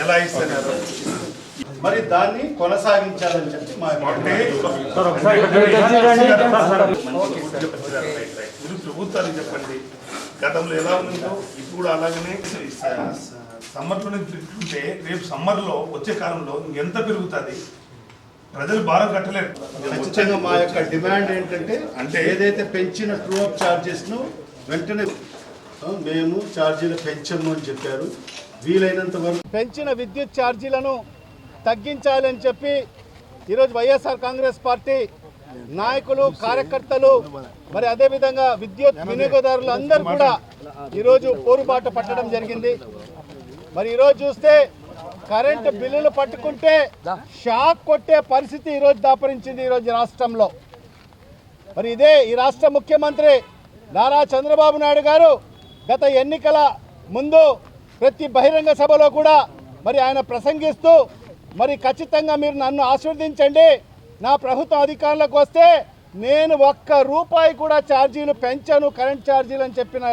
ఎలా మరి దాన్ని కొనసాగించాలని చెప్పి మా ప్రభుత్వాన్ని చెప్పండి. గతంలో ఎలా ఉందో ఇప్పుడు అలాగనే సమ్మర్లోనే తింటుంటే రేపు సమ్మర్లో వచ్చే కాలంలో ఎంత పెరుగుతుంది? ప్రజలు భారం కట్టలేరు. ఖచ్చితంగా మా యొక్క డిమాండ్ ఏంటంటే అంటే ఏదైతే పెంచిన ట్రూ అప్ ఛార్జెస్ను వెంటనే మేము ఛార్జీలు పెంచము అని చెప్పారు. వీలైనంత వరకు పెంచిన విద్యుత్ ఛార్జీలను తగ్గించాలని చెప్పి ఈరోజు వైఎస్ఆర్ కాంగ్రెస్ పార్టీ నాయకులు కార్యకర్తలు మరి అదేవిధంగా విద్యుత్ వినియోగదారులు అందరూ కూడా ఈరోజు పోరుబాట పట్టడం జరిగింది. మరి ఈరోజు చూస్తే కరెంటు బిల్లులు పట్టుకుంటే షాక్ కొట్టే పరిస్థితి ఈరోజు దాపరించింది ఈరోజు రాష్ట్రంలో. మరి ఇదే ఈ రాష్ట్ర ముఖ్యమంత్రి నారా చంద్రబాబు నాయుడు గారు గత ఎన్నికల ముందు ప్రతి బహిరంగ సభలో కూడా మరి ఆయన ప్రసంగిస్తూ మరి ఖచ్చితంగా మీరు నన్ను ఆశీర్వదించండి. నా ప్రభుత్వం అధికారంలోకి వస్తే నేను ఒక్క రూపాయి కూడా ఛార్జీలు పెంచాను కరెంట్ ఛార్జీలు అని చెప్పిన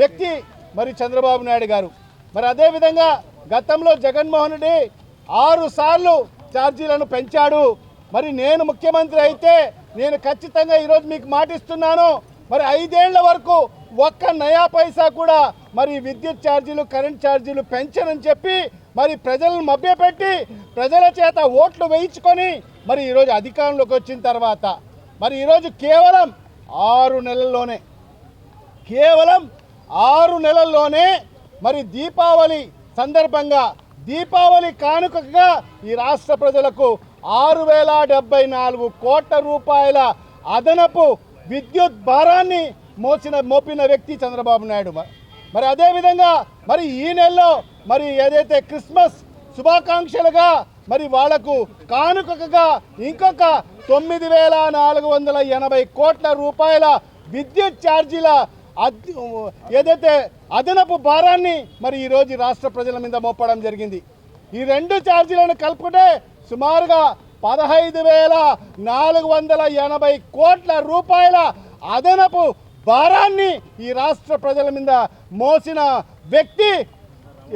వ్యక్తి మరి చంద్రబాబు నాయుడు గారు. మరి అదేవిధంగా గతంలో జగన్మోహన్ రెడ్డి ఆరు సార్లు ఛార్జీలను పెంచాడు. మరి నేను ముఖ్యమంత్రి అయితే నేను ఖచ్చితంగా ఈరోజు మీకు మాటిస్తున్నాను. మరి ఐదేళ్ళ వరకు ఒక్క నయా పైసా కూడా మరి విద్యుత్ ఛార్జీలు కరెంట్ ఛార్జీలు పెంచనని చెప్పి మరి ప్రజలను మభ్యపెట్టి ప్రజల చేత ఓట్లు వేయించుకొని మరి ఈరోజు అధికారంలోకి వచ్చిన తర్వాత మరి ఈరోజు కేవలం ఆరు నెలల్లోనే కేవలం ఆరు నెలల్లోనే మరి దీపావళి సందర్భంగా దీపావళి కానుకగా ఈ రాష్ట్ర ప్రజలకు ఆరు వేల డెబ్బై నాలుగు కోట్ల రూపాయల అదనపు విద్యుత్ భారాన్ని మోసిన మోపిన వ్యక్తి చంద్రబాబు నాయుడు మరి అదేవిధంగా మరి ఈ నెలలో మరి ఏదైతే క్రిస్మస్ శుభాకాంక్షలుగా మరి వాళ్ళకు కానుకగా ఇంకొక తొమ్మిది వేల నాలుగు వందల ఎనభై కోట్ల రూపాయల విద్యుత్ ఛార్జీల ఏదైతే అదనపు భారాన్ని మరి ఈరోజు రాష్ట్ర ప్రజల మీద మోపడం జరిగింది. ఈ రెండు ఛార్జీలను కలుపుకుంటే సుమారుగా పదహైదు వేల నాలుగు వందల ఎనభై కోట్ల రూపాయల అదనపు భారాన్ని ఈ రాష్ట్ర ప్రజల మీద మోసిన వ్యక్తి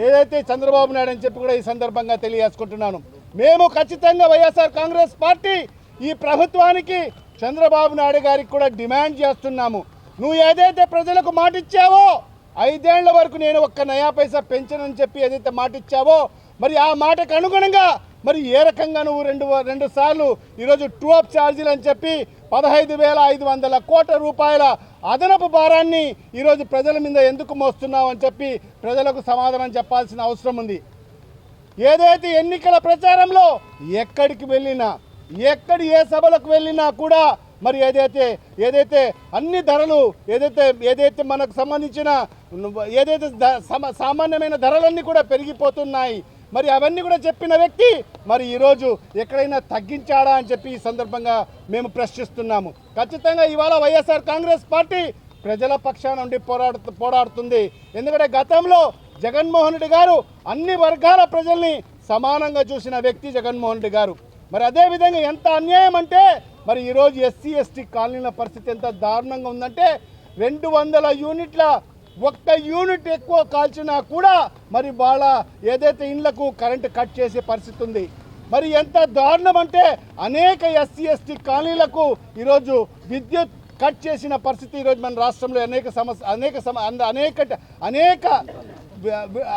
ఏదైతే చంద్రబాబు నాయుడు అని చెప్పి కూడా ఈ సందర్భంగా తెలియజేసుకుంటున్నాను. మేము ఖచ్చితంగా వైఎస్ఆర్ కాంగ్రెస్ పార్టీ ఈ ప్రభుత్వానికి చంద్రబాబు నాయుడు గారికి కూడా డిమాండ్ చేస్తున్నాము. నువ్వు ఏదైతే ప్రజలకు మాట ఇచ్చావో ఐదేళ్ళ వరకు నేను ఒక్క నయా పైసా పెంచనని చెప్పి ఏదైతే మాట ఇచ్చావో మరి ఆ మాటకు అనుగుణంగా మరి ఏ రకంగా నువ్వు రెండు రెండు సార్లు ఈరోజు టూ అప్ ఛార్జీలు అని చెప్పి పదహైదు వేల ఐదు వందల కోట్ల రూపాయల అదనపు భారాన్ని ఈరోజు ప్రజల మీద ఎందుకు మోస్తున్నావు అని చెప్పి ప్రజలకు సమాధానం చెప్పాల్సిన అవసరం ఉంది. ఏదైతే ఎన్నికల ప్రచారంలో ఎక్కడికి వెళ్ళినా ఎక్కడి ఏ సభలకు వెళ్ళినా కూడా మరి ఏదైతే ఏదైతే అన్ని ధరలు ఏదైతే ఏదైతే మనకు సంబంధించిన ఏదైతే సామాన్యమైన ధరలన్నీ కూడా పెరిగిపోతున్నాయి మరి అవన్నీ కూడా చెప్పిన వ్యక్తి మరి ఈరోజు ఎక్కడైనా తగ్గించాడా అని చెప్పి ఈ సందర్భంగా మేము ప్రశ్నిస్తున్నాము. ఖచ్చితంగా ఇవాళ వైఎస్ఆర్ కాంగ్రెస్ పార్టీ ప్రజల పక్షాన నుండి పోరాడు పోరాడుతుంది. ఎందుకంటే గతంలో జగన్మోహన్ రెడ్డి గారు అన్ని వర్గాల ప్రజల్ని సమానంగా చూసిన వ్యక్తి జగన్మోహన్ రెడ్డి గారు. మరి అదేవిధంగా ఎంత అన్యాయం అంటే మరి ఈరోజు ఎస్సీ ఎస్టీ కాలనీల పరిస్థితి ఎంత దారుణంగా ఉందంటే రెండు వందల యూనిట్ల ఒక్క యూనిట్ ఎక్కువ కాల్చినా కూడా మరి వాళ్ళ ఏదైతే ఇండ్లకు కరెంటు కట్ చేసే పరిస్థితి ఉంది. మరి ఎంత దారుణం అంటే అనేక ఎస్సీ ఎస్టీ కాలనీలకు ఈరోజు విద్యుత్ కట్ చేసిన పరిస్థితి ఈరోజు మన రాష్ట్రంలో అనేక సమస్య అనేక సమ అనేక అనేక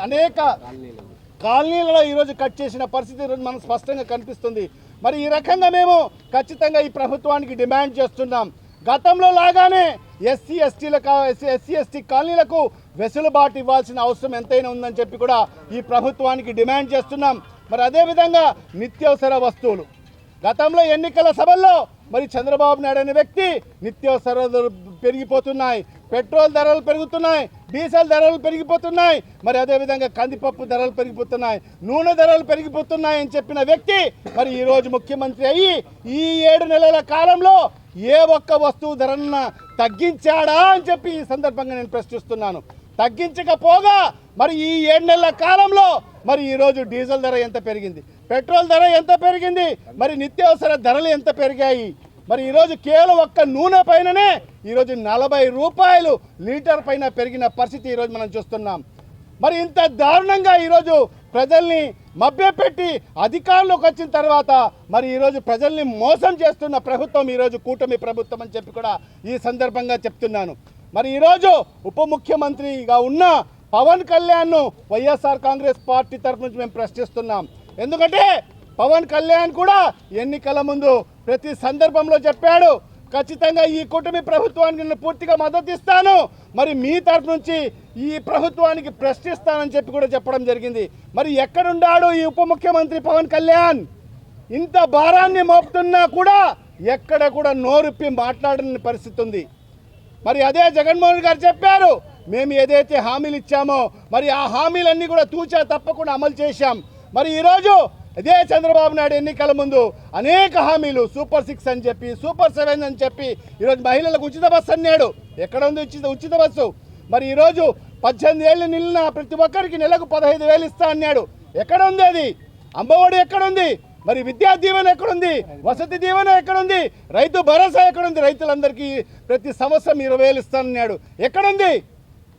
అనేక కాలనీలలో ఈరోజు కట్ చేసిన పరిస్థితి ఈరోజు మనకు స్పష్టంగా కనిపిస్తుంది. మరి ఈ రకంగా మేము ఖచ్చితంగా ఈ ప్రభుత్వానికి డిమాండ్ చేస్తున్నాం. గతంలో లాగానే ఎస్సీ ఎస్టీలకు ఎస్సీ ఎస్టీ కాలనీలకు వెసులుబాటు ఇవ్వాల్సిన అవసరం ఎంతైనా ఉందని చెప్పి కూడా ఈ ప్రభుత్వానికి డిమాండ్ చేస్తున్నాం. మరి అదేవిధంగా నిత్యావసర వస్తువులు. గతంలో ఎన్నికల సభల్లో మరి చంద్రబాబు నాయుడు అనే వ్యక్తి నిత్యవసర పెరిగిపోతున్నాయి. పెట్రోల్ ధరలు పెరుగుతున్నాయి డీజిల్ ధరలు పెరిగిపోతున్నాయి మరి అదేవిధంగా కందిపప్పు ధరలు పెరిగిపోతున్నాయి నూనె ధరలు పెరిగిపోతున్నాయి అని చెప్పిన వ్యక్తి మరి ఈరోజు ముఖ్యమంత్రి అయ్యి ఈ ఏడు నెలల కాలంలో ఏ ఒక్క వస్తువు ధరన్న తగ్గించాడా అని చెప్పి ఈ సందర్భంగా నేను ప్రశ్నిస్తున్నాను. తగ్గించకపోగా మరి ఈ ఏడు నెలల కాలంలో మరి ఈరోజు డీజిల్ ధర ఎంత పెరిగింది? పెట్రోల్ ధర ఎంత పెరిగింది? మరి నిత్యావసర ధరలు ఎంత పెరిగాయి? మరి ఈరోజు కేవలం ఒక్క నూనె పైననే ఈరోజు నలభై రూపాయలు లీటర్ పైన పెరిగిన పరిస్థితి ఈరోజు మనం చూస్తున్నాం. మరి ఇంత దారుణంగా ఈరోజు ప్రజల్ని మభ్యపెట్టి అధికారంలోకి వచ్చిన తర్వాత మరి ఈరోజు ప్రజల్ని మోసం చేస్తున్న ప్రభుత్వం ఈరోజు కూటమి ప్రభుత్వం అని చెప్పి కూడా ఈ సందర్భంగా చెప్తున్నాను. మరి ఈరోజు ఉప ముఖ్యమంత్రిగా ఉన్న పవన్ కళ్యాణ్ను వైఎస్ఆర్ కాంగ్రెస్ పార్టీ తరఫు నుంచి మేము ప్రశ్నిస్తున్నాం. ఎందుకంటే పవన్ కళ్యాణ్ కూడా ఎన్నికల ముందు ప్రతి సందర్భంలో చెప్పాడు ఖచ్చితంగా ఈ కూటమి ప్రభుత్వానికి నేను పూర్తిగా మద్దతు ఇస్తాను మరి మీ తరఫు నుంచి ఈ ప్రభుత్వానికి ప్రశ్నిస్తానని చెప్పి కూడా చెప్పడం జరిగింది. మరి ఎక్కడున్నాడు ఈ ఉప ముఖ్యమంత్రి పవన్ కళ్యాణ్? ఇంత భారాన్ని మోపుతున్నా కూడా ఎక్కడ కూడా నోరుప్పి మాట్లాడని పరిస్థితి ఉంది. మరి అదే జగన్మోహన్ గారు చెప్పారు మేము ఏదైతే హామీలు ఇచ్చామో మరి ఆ హామీలన్నీ కూడా తూచా తప్పకుండా అమలు చేశాం. మరి ఈరోజు ఇదే చంద్రబాబు నాయుడు ఎన్నికల ముందు అనేక హామీలు సూపర్ సిక్స్ అని చెప్పి సూపర్ సెవెన్ అని చెప్పి ఈరోజు మహిళలకు ఉచిత బస్సు అన్నాడు. ఎక్కడ ఉంది ఉచిత ఉచిత బస్సు? మరి ఈరోజు పద్దెనిమిది ఏళ్ళు నిలిన ప్రతి ఒక్కరికి నెలకు పదహైదు వేలు ఇస్తా అన్నాడు. ఎక్కడ ఉంది అది? అమ్మఒడి ఎక్కడుంది మరి విద్యా దీవెన ఎక్కడుంది వసతి దీవెన ఎక్కడుంది రైతు భరోసా ఎక్కడుంది రైతులందరికీ ప్రతి సంవత్సరం ఇరవై వేలు ఇస్తానన్నాడు ఎక్కడుంది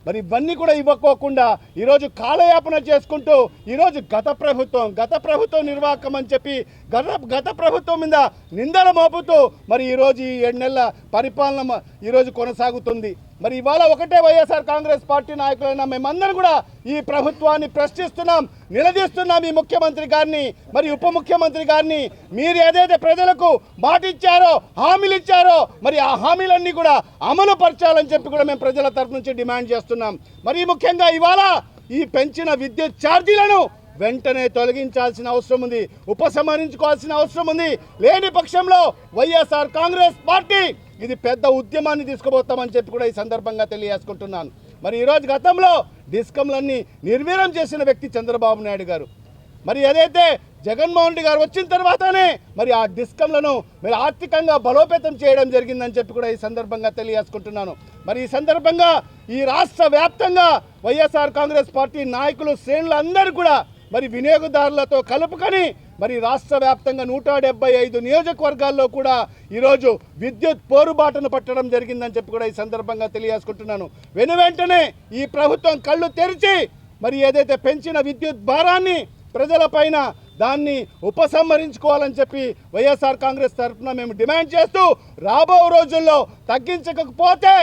మరి ఇవన్నీ కూడా ఇవ్వకోకుండా ఈరోజు కాలయాపన చేసుకుంటూ ఈరోజు గత ప్రభుత్వం గత ప్రభుత్వం నిర్వాహకం అని చెప్పి గత గత ప్రభుత్వం మీద నిందలు మోపుతూ మరి ఈరోజు ఈ ఏడు నెలల పరిపాలన ఈరోజు కొనసాగుతుంది. మరి ఇవాళ ఒకటే వైఎస్ఆర్ కాంగ్రెస్ పార్టీ నాయకులైన మేమందరం కూడా ఈ ప్రభుత్వాన్ని ప్రశ్నిస్తున్నాం నిలదీస్తున్నాం ఈ ముఖ్యమంత్రి గారిని. మరి ఉప ముఖ్యమంత్రి గారిని మీరు ఏదైతే ప్రజలకు మాట ఇచ్చారో హామీలు ఇచ్చారో మరి ఆ హామీలన్నీ కూడా అమలు పరచాలని చెప్పి కూడా మేము ప్రజల తరపు నుంచి డిమాండ్ చేస్తున్నాం. మరి ముఖ్యంగా ఇవాళ ఈ పెంచిన విద్యుత్ ఛార్జీలను వెంటనే తొలగించాల్సిన అవసరం ఉంది ఉపసంహరించుకోవాల్సిన అవసరం ఉంది. లేని పక్షంలో వైఎస్ఆర్ కాంగ్రెస్ పార్టీ ఇది పెద్ద ఉద్యమాన్ని తీసుకుపోతామని చెప్పి కూడా ఈ సందర్భంగా తెలియజేసుకుంటున్నాను. మరి ఈరోజు గతంలో డిస్కంలన్నీ నిర్వీర్యం చేసిన వ్యక్తి చంద్రబాబు నాయుడు గారు. మరి ఏదైతే జగన్మోహన్ రెడ్డి గారు వచ్చిన తర్వాతనే మరి ఆ డిస్కంలను మరి ఆర్థికంగా బలోపేతం చేయడం జరిగిందని చెప్పి కూడా ఈ సందర్భంగా తెలియజేసుకుంటున్నాను. మరి ఈ సందర్భంగా ఈ రాష్ట్ర వ్యాప్తంగా వైఎస్ఆర్ కాంగ్రెస్ పార్టీ నాయకులు శ్రేణులు అందరూ కూడా మరి వినియోగదారులతో కలుపుకొని మరి రాష్ట్ర వ్యాప్తంగా నూట డెబ్బై ఐదు నియోజకవర్గాల్లో కూడా ఈరోజు విద్యుత్ పోరుబాటును పట్టడం జరిగిందని చెప్పి కూడా ఈ సందర్భంగా తెలియజేసుకుంటున్నాను. వెను వెంటనే ఈ ప్రభుత్వం కళ్ళు తెరిచి మరి ఏదైతే పెంచిన విద్యుత్ భారాన్ని ప్రజలపైన దాన్ని ఉపసంహరించుకోవాలని చెప్పి వైఎస్ఆర్ కాంగ్రెస్ తరఫున మేము డిమాండ్ చేస్తూ రాబో రోజుల్లో తగ్గించకపోతే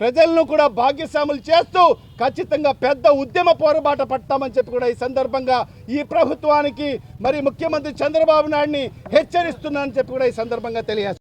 ప్రజలను కూడా భాగ్యస్వాములు చేస్తూ ఖచ్చితంగా పెద్ద ఉద్యమ పోరుబాట పడతామని చెప్పి కూడా ఈ సందర్భంగా ఈ ప్రభుత్వానికి మరి ముఖ్యమంత్రి చంద్రబాబు నాయుడిని హెచ్చరిస్తున్నానని చెప్పి కూడా ఈ సందర్భంగా తెలియజేస్తాను